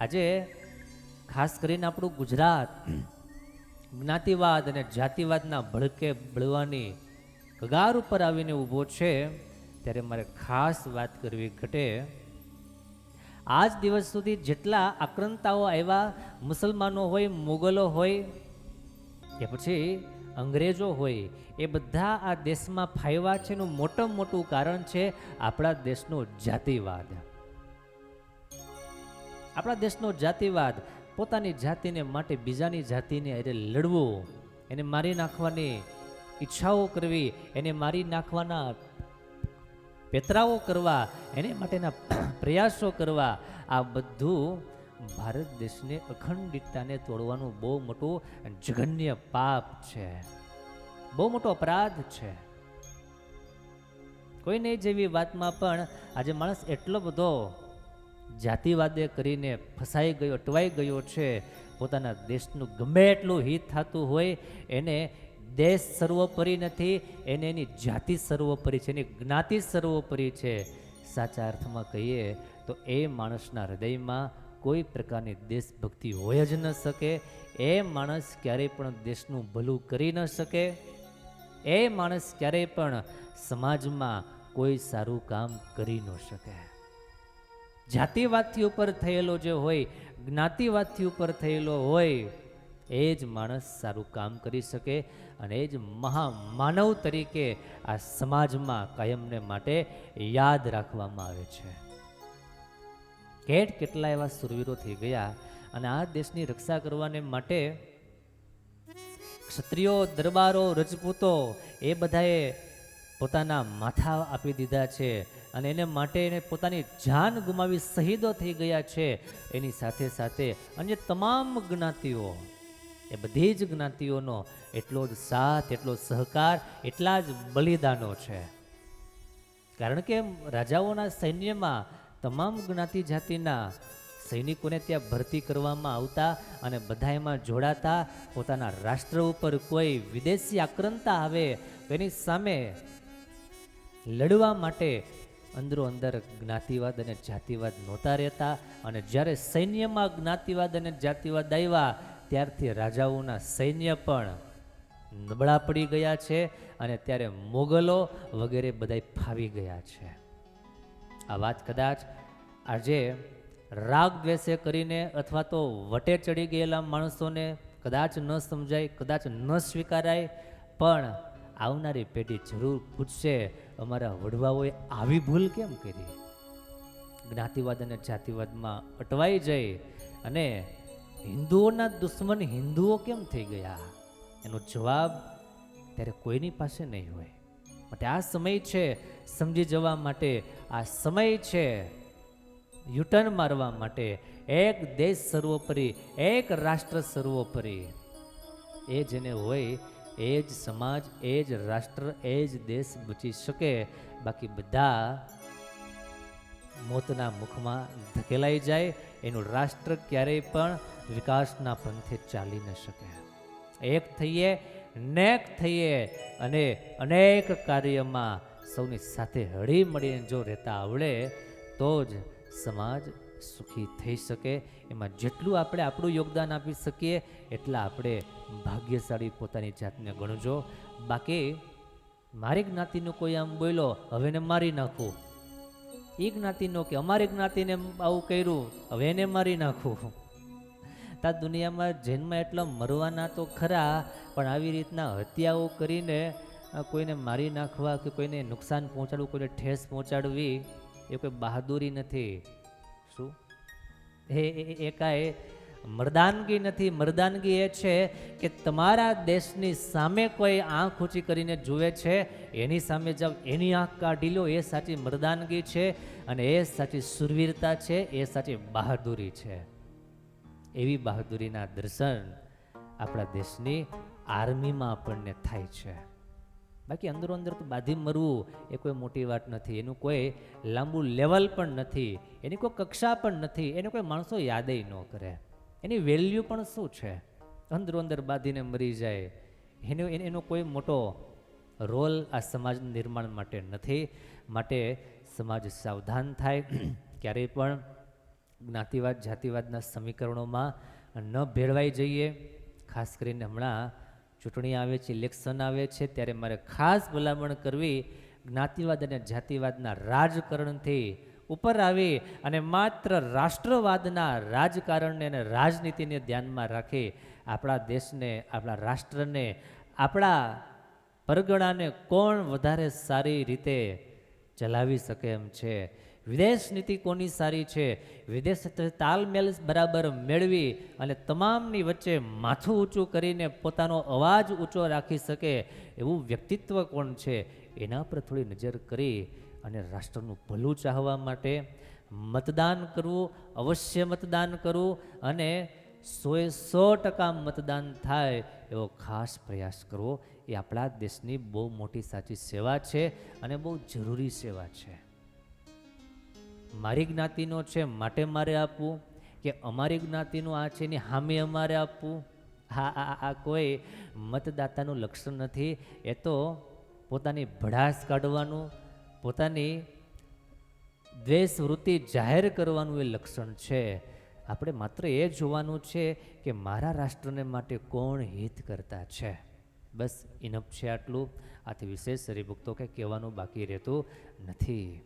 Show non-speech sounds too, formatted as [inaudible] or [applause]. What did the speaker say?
આજે ખાસ કરીને આપણું ગુજરાત જ્ઞાતિવાદ અને જાતિવાદના ભડકે બળવાની કગાર ઉપર આવીને ઊભો છે, ત્યારે મારે ખાસ વાત કરવી ઘટે. આજ દિવસ સુધી જેટલા આક્રંતાઓ આવ્યા, મુસલમાનો હોય, મુગલો હોય, કે પછી અંગ્રેજો હોય, એ બધા આ દેશમાં ફાયવા છે એનું મોટામાં મોટું કારણ છે આપણા દેશનો જાતિવાદ. આપણા દેશનો જાતિવાદ પોતાની જાતિને માટે બીજાની જાતિને અરે લડવું, એને મારી નાખવાની ઈચ્છાઓ કરવી, એને મારી નાખવાના પેતરાઓ કરવા, એને માટેના પ્રયાસો કરવા, આ બધું ભારત દેશને અખંડિતતાને તોડવાનું બહુ મોટું જઘન્ય પાપ છે. બહુ મોટો અપરાધ છે. કોઈ નહીં જેવી વાતમાં પણ આજે માણસ એટલો બધો જાતિવાદે કરીને ફસાઈ ગયો અટવાઈ ગયો છે. પોતાના દેશનું ગમે એટલું હિત થતું હોય, એને દેશ સર્વોપરી નથી, એને એની જાતિ સર્વોપરી છે, એની જ્ઞાતિ સર્વોપરી છે. સાચા અર્થમાં કહીએ તો એ માણસના હૃદયમાં કોઈ પ્રકારની દેશભક્તિ હોય જ ન શકે. એ માણસ ક્યારેય પણ દેશનું ભલું કરી ન શકે. એ માણસ ક્યારેય પણ સમાજમાં કોઈ સારું કામ કરી ન શકે. જાતિવાદથી ઉપર થયેલો જે હોય, જ્ઞાતિવાદથી ઉપર થયેલો હોય, એ જ માણસ સારું કામ કરી શકે અને એ જ મહામાનવ તરીકે આ સમાજમાં કાયમને માટે યાદ રાખવામાં આવે છે. કેટ કેટલા એવા સુરવીરો થઈ ગયા અને આ દેશની રક્ષા કરવાને માટે ક્ષત્રિયો, દરબારો, રજપૂતો એ બધાએ પોતાના માથા આપી દીધા છે. અને એને માટે એને પોતાની જાન ગુમાવી શહીદો થઈ ગયા છે. એની સાથે સાથે અન્ય તમામ જ્ઞાતિઓ, એ બધી જ જ્ઞાતિઓનો એટલો જ સાથ, એટલો સહકાર, એટલા જ બલિદાનો છે. કારણ કે રાજાઓના સૈન્યમાં તમામ જ્ઞાતિ જાતિના સૈનિકોને ત્યાં ભરતી કરવામાં આવતા અને બધા એમાં જોડાતા, પોતાના રાષ્ટ્ર ઉપર કોઈ વિદેશી આક્રંતા આવે, તેની સામે લડવા માટે અંદરો અંદર જ્ઞાતિવાદ અને જાતિવાદ નહોતા રહેતા. અને જ્યારે સૈન્યમાં જ્ઞાતિવાદ અને જાતિવાદ આવ્યા, ત્યારથી રાજાઓના સૈન્ય પણ નબળા પડી ગયા છે અને ત્યારે મોગલો વગેરે બધા ફાવી ગયા છે. આ વાત કદાચ આજે રાગ દ્વેષે કરીને અથવા તો વટે ચડી ગયેલા માણસોને કદાચ ન સમજાય, કદાચ ન સ્વીકારાય, પણ આવનારી પેઢી જરૂર પૂછશે, અમારા વડવાઓએ આવી ભૂલ કેમ કરી? જ્ઞાતિવાદ અને જાતિવાદમાં અટવાઈ જઈ અને હિન્દુઓના દુશ્મન હિન્દુઓ કેમ થઈ ગયા? એનો જવાબ ત્યારે કોઈની પાસે નહીં હોય. માટે આ સમય છે, સમજી જવા માટે, આ સમય છે યુટર્ન મારવા માટે. એક દેશ સર્વોપરી, એક રાષ્ટ્ર સર્વોપરી. એ જેને હોય એ જ સમાજ એ જ રાષ્ટ્ર એ જ દેશ બચી શકે. બાકી બધા મોતના મુખમાં ધકેલાઈ જાય. એનું રાષ્ટ્ર ક્યારેય પણ વિકાસના પંથે ચાલી ન શકે. એક થઈએ, નેક થઈએ અને અનેક કાર્યમાં સૌની સાથે હળી મળીને જો રહેતા આવડે, તો જ સમાજ સુખી થઈ શકે. એમાં જેટલું આપણે આપણું યોગદાન આપી શકીએ, એટલા આપણે ભાગ્યશાળી પોતાની જાતને ગણજો. બાકી, મારી જ્ઞાતિનું કોઈ આમ બોલો હવે એને મારી નાખું. એ જ્ઞાતિનો કે, અમારી જ્ઞાતિને આવું કર્યું, હવે એને મારી નાખું. તા દુનિયામાં જન્મ એટલા મરવાના તો ખરા, પણ આવી રીતના હત્યાઓ કરીને કોઈને મારી નાખવા કે કોઈને નુકસાન પહોંચાડવું, કોઈને ઠેસ પહોંચાડવી, એ કોઈ બહાદુરી નથી. શું? એ એ- એ- એ કાંઈ મર્દાનગી નથી. મર્દાનગી એ છે કે તમારા દેશની સામે કોઈ આંખ ઊંચી કરીને જુએ છે, એની સામે જબ એની આંખ કાઢી લો, એ સાચી મર્દાનગી છે અને એ સાચી સુરવીરતા છે, એ સાચી બહાદુરી છે. એવી બહાદુરીના દર્શન આપણા દેશની આર્મીમાં આપણને થાય છે. બાકી અંદરો અંદર તો બાંધી મરવું એ કોઈ મોટી વાત નથી. એનું કોઈ લાંબુ લેવલ પણ નથી. એની કોઈ કક્ષા પણ નથી. એને કોઈ માણસો યાદેય ન કરે. એની વેલ્યુ પણ શું છે? અંદરો અંદર બાંધીને મરી જાય. એનો, એનો- કોઈ મોટો રોલ આ સમાજ નિર્માણ માટે નથી. માટે સમાજ સાવધાન થાય. [clears throat] ક્યારેય પણ જ્ઞાતિવાદ, જાતિવાદના સમીકરણોમાં ન ભેળવાઈ જઈએ. ખાસ કરીને હમણાં ચૂંટણી આવે છે, ઇલેક્શન આવે છે, ત્યારે મારે ખાસ ભલામણ કરવી જ્ઞાતિવાદ અને જાતિવાદના રાજકારણથી ઉપર આવી અને માત્ર રાષ્ટ્રવાદના રાજકારણને અને રાજનીતિને ધ્યાનમાં રાખી આપણા દેશને, આપણા રાષ્ટ્રને, આપણા પરગણાને કોણ વધારે સારી રીતે ચલાવી શકે એમ છે. વિદેશ નીતિ કોની સારી છે? વિદેશ તાલમેલ બરાબર મેળવી અને તમામની વચ્ચે માથું ઊંચું કરીને પોતાનો અવાજ ઊંચો રાખી શકે એવું વ્યક્તિત્વ કોણ છે? એના પર થોડી નજર કરી અને રાષ્ટ્રનું ભલું ચાહવા માટે મતદાન કરવું, અવશ્ય મતદાન કરવું અને સોએ સો ટકા મતદાન થાય એવો ખાસ પ્રયાસ કરવો એ આપણા દેશની બહુ મોટી સાચી સેવા છે અને બહુ જરૂરી સેવા છે. મારી જ્ઞાતિનો છે, માટે મારે આપવું? કે અમારી જ્ઞાતિનું આ છે એની હામી અમારે આપવું? હા આ આ કોઈ મતદાતાનું લક્ષણ નથી. એ તો પોતાની ભડાસ કાઢવાનું, પોતાની દ્વેષ વૃત્તિ જાહેર કરવાનું એ લક્ષણ છે. આપણે માત્ર એ જોવાનું છે કે મારા રાષ્ટ્રને માટે કોણ હિત કરતા છે. બસ ઇનફ છે આટલું. આથી વિશેષ હરિભક્તો કંઈ કહેવાનું બાકી રહેતું નથી.